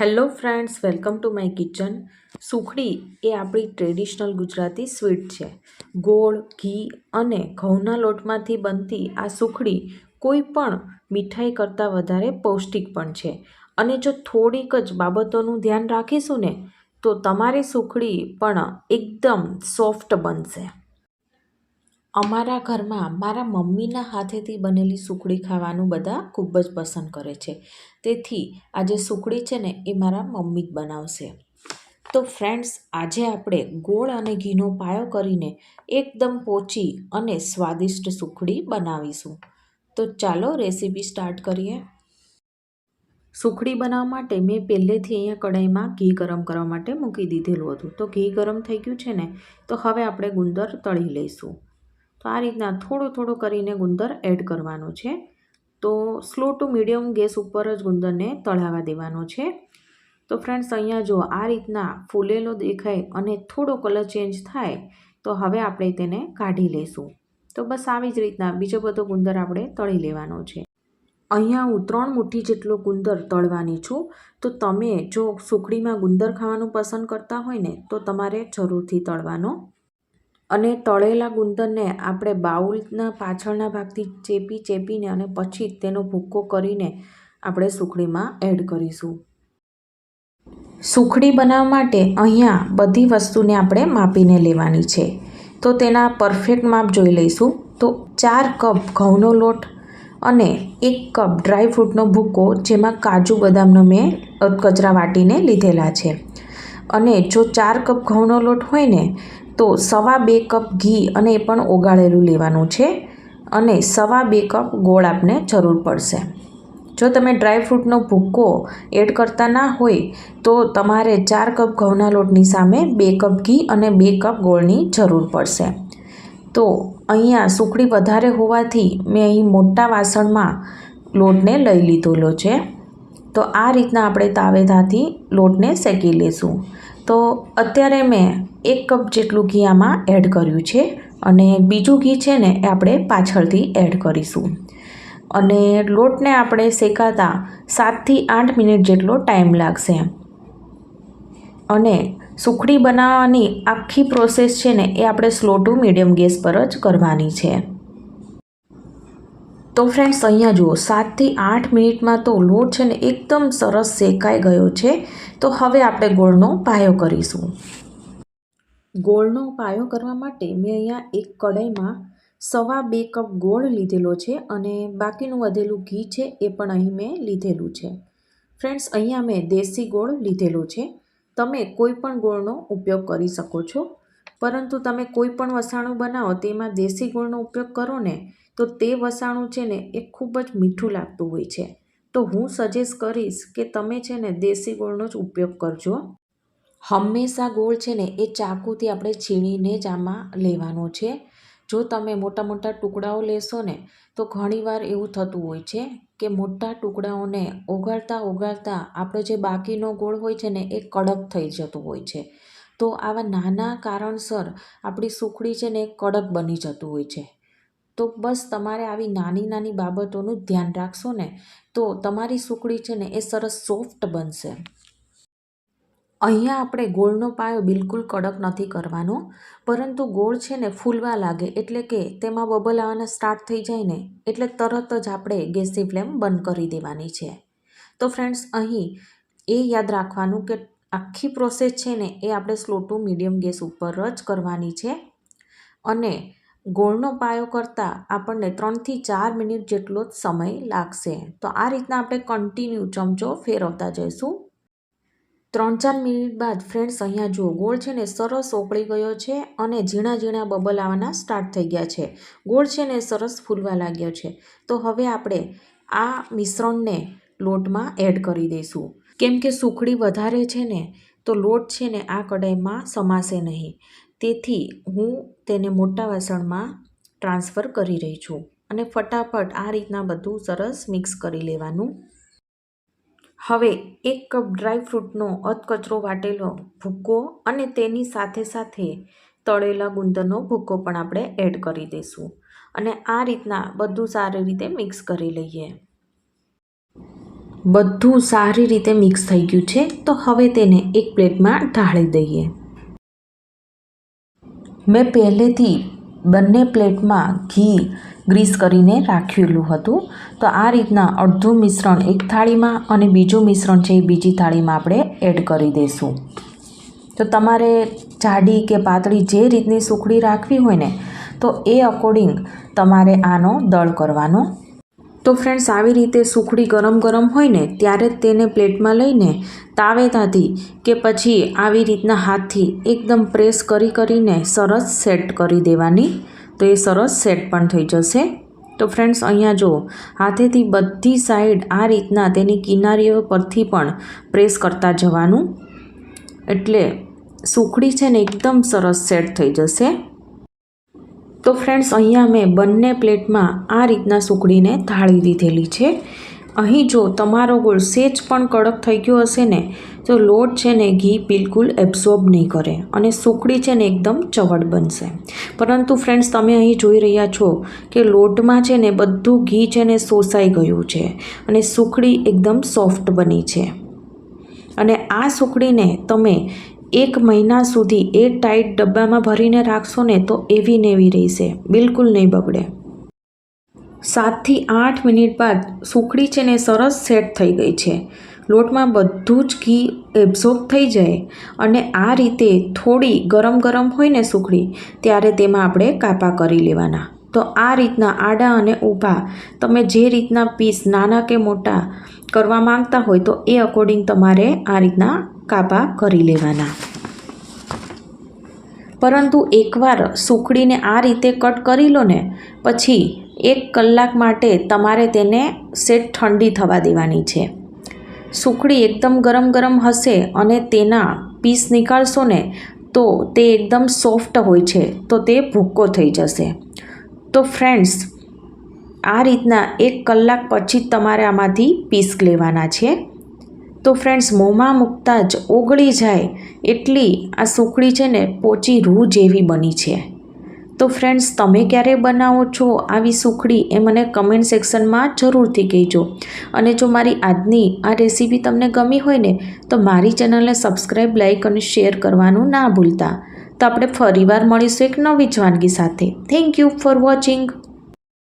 Hello friends, welcome to my kitchen. સુખડી એ આપણી traditional Gujarati sweet છે. ગોળ, ઘી અને ઘઉંના લોટમાંથી બનતી આ સુખડી કોઈ પણ મીઠાઈ કરતાં વધારે પૌષ્ટિક પણ છે. અને જો થોડીક જ બાબતોનું ધ્યાન રાખીશું ને, તો તમારી સુખડી પણ એકદમ સોફ્ટ બનશે. અમારા ઘરમાં મારા મમ્મીના હાથેથી બનેલી સુખડી ખાવાનું બધા ખૂબ જ પસંદ કરે છે. તેથી આજે સુખડી છે ને એ મારા મમ્મી જ બનાવશે. તો ફ્રેન્ડ્સ, આજે આપણે ગોળ અને ઘીનો પાયો કરીને એકદમ પોચી અને સ્વાદિષ્ટ સુખડી બનાવીશું. તો ચાલો રેસીપી સ્ટાર્ટ કરીએ. સુખડી બનાવવા માટે મેં પહેલેથી અહીંયા કઢાઈમાં ઘી ગરમ કરવા માટે મૂકી દીધેલું હતું. તો ઘી ગરમ થઈ ગયું છે ને, તો હવે આપણે ગુંદર તળી લઈશું. તો આ રીતના થોડું થોડું કરીને ગુંદર એડ કરવાનો છે. તો સ્લો ટુ મીડિયમ ગેસ ઉપર જ ગુંદરને તળાવવા દેવાનો છે. તો ફ્રેન્ડ્સ, અહીંયા જો આ રીતના ફૂલેલો દેખાય અને થોડો કલર ચેન્જ થાય, તો હવે આપણે તેને કાઢી લઈશું તો બસ આવી જ રીતના બીજો બધો ગુંદર આપણે તળી લેવાનો છે. અહીંયા હું ત્રણ મુઠ્ઠી જેટલો ગુંદર તળવાની છું. તો તમે જો સુખડીમાં ગુંદર ખાવાનું પસંદ કરતા હોય ને, તો તમારે જરૂરથી તળવાનો અને તળેલા ગુંદરને આપણે બાઉલના પાછળના ભાગથી ચેપી ચેપીને અને પછી તેનો ભૂક્કો કરીને આપણે સુખડીમાં એડ કરીશું. સુખડી બનાવવા માટે અહીંયા બધી વસ્તુને આપણે માપીને લેવાની છે. તો તેના પરફેક્ટ માપ જોઈ લઈશું. તો ચાર કપ ઘઉંનો લોટ અને એક કપ ડ્રાય ફ્રૂટનો ભૂક્કો, જેમાં કાજુ બદામનો મેં કચરા વાટીને લીધેલા છે. અને જો ચાર કપ ઘઉંનો લોટ હોય ને તો સવા બે કપ ઘી અને એ પણ ઓગાળેલું લેવાનું છે અને સવા બે કપ ગોળ આપને જરૂર પડશે. જો તમે ડ્રાયફ્રૂટનો ભૂક્કો એડ કરતા ના હોય, તો તમારે ચાર કપ ઘઉંના લોટની સામે બે કપ ઘી અને બે કપ ગોળની જરૂર પડશે. તો અહીંયા સુખડી વધારે હોવાથી મેં અહીં મોટા વાસણમાં લોટને લઈ લીધેલો છે. તો આ રીતના આપણે તાવેદાથી લોટને શેકી લઈશું તો અત્યારે મેં એક કપ જેટલું ઘી આમાં એડ કર્યું છે અને બીજું ઘી છે ને એ આપણે પાછળથી એડ કરીશું. અને લોટને આપણે શેકાતા સાતથી આઠ મિનિટ જેટલો ટાઈમ લાગશે. અને સુખડી બનાવવાની આખી પ્રોસેસ છે ને એ આપણે સ્લો ટુ મીડિયમ ગેસ પર જ કરવાની છે. તો ફ્રેન્ડ્સ અહીંયા જુઓ, સાતથી આઠ મિનિટમાં તો લોટ છે ને એકદમ સરસ શેકાઈ ગયો છે. તો હવે આપણે ગોળનો પાયો કરીશું. ગોળનો પાયો કરવા માટે મેં અહીંયા એક કઢાઈમાં સવા બે કપ ગોળ લીધેલો છે અને બાકીનું વધેલું ઘી છે એ પણ અહીં મેં લીધેલું છે. ફ્રેન્ડ્સ અહીંયા મેં દેશી ગોળ લીધેલો છે. તમે કોઈ પણ ગોળનો ઉપયોગ કરી શકો છો. પરંતુ તમે કોઈ પણ વસાણું બનાવો, તેમાં દેશી ગોળનો ઉપયોગ કરો ને, તો તે વસાણું છે ને, એ ખૂબ જ મીઠું લાગતું હોય છે. તો હું સજેસ્ટ કરીશ કે તમે છે ને, દેશી ગોળનો જ ઉપયોગ કરજો. હંમેશા ગોળ છે ને, એ ચાકુથી આપણે છીણીને જ આમાં લેવાનો છે. જો તમે મોટા મોટા ટુકડાઓ લેશો ને, તો ઘણીવાર એવું થતું હોય છે કે મોટા ટુકડાઓને ઓગાળતા ઓગાળતા આપણો જે બાકીનો ગોળ હોય છે ને, એ કડક થઈ જતું હોય છે. તો આવા નાના કારણસર આપણી સુખડી છે ને કડક બની જતું હોય છે. તો બસ તમારે આવી નાની નાની બાબતોનું ધ્યાન રાખશો ને તો તમારી સુખડી છે ને એ સરસ સોફ્ટ બનશે. અહીંયા આપણે ગોળનો પાયો બિલકુલ કડક નથી કરવાનો, પરંતુ ગોળ છે ને ફૂલવા લાગે એટલે કે તેમાં બબલ આવવાના સ્ટાર્ટ થઈ જાય ને એટલે તરત જ આપણે ગેસની ફ્લેમ બંધ કરી દેવાની છે. તો ફ્રેન્ડ્સ અહીં એ યાદ રાખવાનું કે આખી પ્રોસેસ છે ને એ આપણે સ્લો ટુ મીડિયમ ગેસ ઉપર જ કરવાની છે. અને ગોળનો પાયો કરતાં આપણને ત્રણથી ચાર મિનિટ જેટલો જ સમય લાગશે. તો આ રીતના આપણે કન્ટિન્યુ ચમચો ફેરવતા જઈશું. ત્રણ ચાર મિનિટ બાદ ફ્રેન્ડ્સ અહીંયા જુઓ, ગોળ છે ને સરસ ઓકળી ગયો છે અને ઝીણા ઝીણા બબલ આવવાના સ્ટાર્ટ થઈ ગયા છે. ગોળ છે ને સરસ ફૂલવા લાગ્યો છે. તો હવે આપણે આ મિશ્રણને લોટમાં એડ કરી દઈશું. કેમ કે સુખડી વધારે છે ને, તો લોટ છે ને આ કઢાઈમાં સમાશે નહીં. તેથી હું તેને મોટા વાસણમાં ટ્રાન્સફર કરી રહી છું અને ફટાફટ આ રીતના બધું સરસ મિક્સ કરી લેવાનું. હવે એક કપ ડ્રાયફ્રૂટનો અધકચરો વાટેલો ભૂક્કો અને તેની સાથે સાથે તળેલા ગુંદરનો ભૂક્કો પણ આપણે એડ કરી દઈશું અને આ રીતના બધું સારી રીતે મિક્સ કરી લઈએ. બધું સારી રીતે મિક્સ થઈ ગયું છે, તો હવે તેને એક પ્લેટમાં ઢાળી દઈએ. મેં પહેલેથી બંને પ્લેટમાં ઘી ગ્રીસ કરીને રાખેલું હતું, તો આ રીતના અડધું મિશ્રણ એક થાળીમાં અને બીજું મિશ્રણ છે એ બીજી થાળીમાં આપણે એડ કરી દઈશું. તો તમારે જાડી કે પાતળી જે રીતની સુખડી રાખવી હોય ને, તો એ અકોર્ડિંગ તમારે આનો દળ કરવાનો તો ફ્રેન્ડ્સ આવી રીતે સુખડી ગરમ ગરમ હોય ને ત્યારે જ તેને પ્લેટમાં લઈને તાવેતાથી કે પછી આવી રીતના હાથથી એકદમ પ્રેસ કરી કરીને સરસ સેટ કરી દેવાની. તો એ સરસ સેટ પણ થઈ જશે. તો ફ્રેન્ડ્સ અહીંયા જો હાથેથી બધી સાઈડ આ રીતના તેની કિનારીઓ પરથી પણ પ્રેસ કરતા જવાનું. એટલે સુખડી છે ને એકદમ સરસ સેટ થઈ જશે. તો ફ્રેન્ડ્સ અહીંયા મેં બંને પ્લેટમાં આ રીતના સુકડીને થાળી દીધેલી છે. અહીં જો તમારો ગોળ સેજ પણ કડક થઈ ગયો હશે ને, તો લોટ છે ને ઘી બિલકુલ એબ્ઝોર્બ નહીં કરે અને સુકડી છે ને એકદમ ચવડ બનશે. પરંતુ ફ્રેન્ડ્સ તમે અહીં જોઈ રહ્યા છો કે લોટમાં છે ને બધું ઘી છે ને શોષાઈ ગયું છે અને સુખડી એકદમ સોફ્ટ બની છે. અને આ સુખડીને તમે એક મહિના સુધી એ ટાઈટ ડબ્બામાં ભરીને રાખશો ને તો એવી નેવી રહેશે. બિલકુલ નહીં બગડે. સાતથી આઠ મિનિટ બાદ સુખડી છે ને સરસ સેટ થઈ ગઈ છે. લોટમાં બધું જ ઘી એબ્ઝોર્બ થઈ જાય અને આ રીતે થોડી ગરમ ગરમ હોય ને સુખડી, ત્યારે તેમાં આપણે કાપા કરી લેવાના. તો આ રીતના આડા અને ઊભા તમે જે રીતના પીસ નાના કે મોટા કરવા માંગતા હોય તો એ અકોર્ડિંગ તમારે આ રીતના કાપા કરી લેવાના. પરંતુ એકવાર સુખડીને આ રીતે કટ કરી લો ને, પછી એક કલાક માટે તમારે તેને સેટ ઠંડી થવા દેવાની છે. સુખડી એકદમ ગરમ ગરમ હશે અને તેના પીસ નીકાળશો ને, તો તે એકદમ સોફ્ટ હોય છે, તો તે ભૂક્કો થઈ જશે. તો ફ્રેન્ડ્સ આ રીતના એક કલાક પછી જ તમારે આમાંથી પીસ લેવાના છે. તો ફ્રેન્ડ્સ મોંમાં મૂકતા જ ઓગળી જાય એટલી આ સુખડી છે ને પોચી રૂ જેવી બની છે. તો ફ્રેન્ડ્સ તમે ક્યારે બનાવો છો આવી સુખડી એ મને કમેન્ટ સેક્શનમાં જરૂરથી કહેજો. અને જો મારી આજની આ રેસીપી તમને ગમી હોય ને, તો મારી ચેનલને સબસ્ક્રાઈબ લાઇક અને શેર કરવાનું ના ભૂલતા. તો આપણે ફરીવાર મળીશું એક નવી જ વાનગી સાથે. Thank you for watching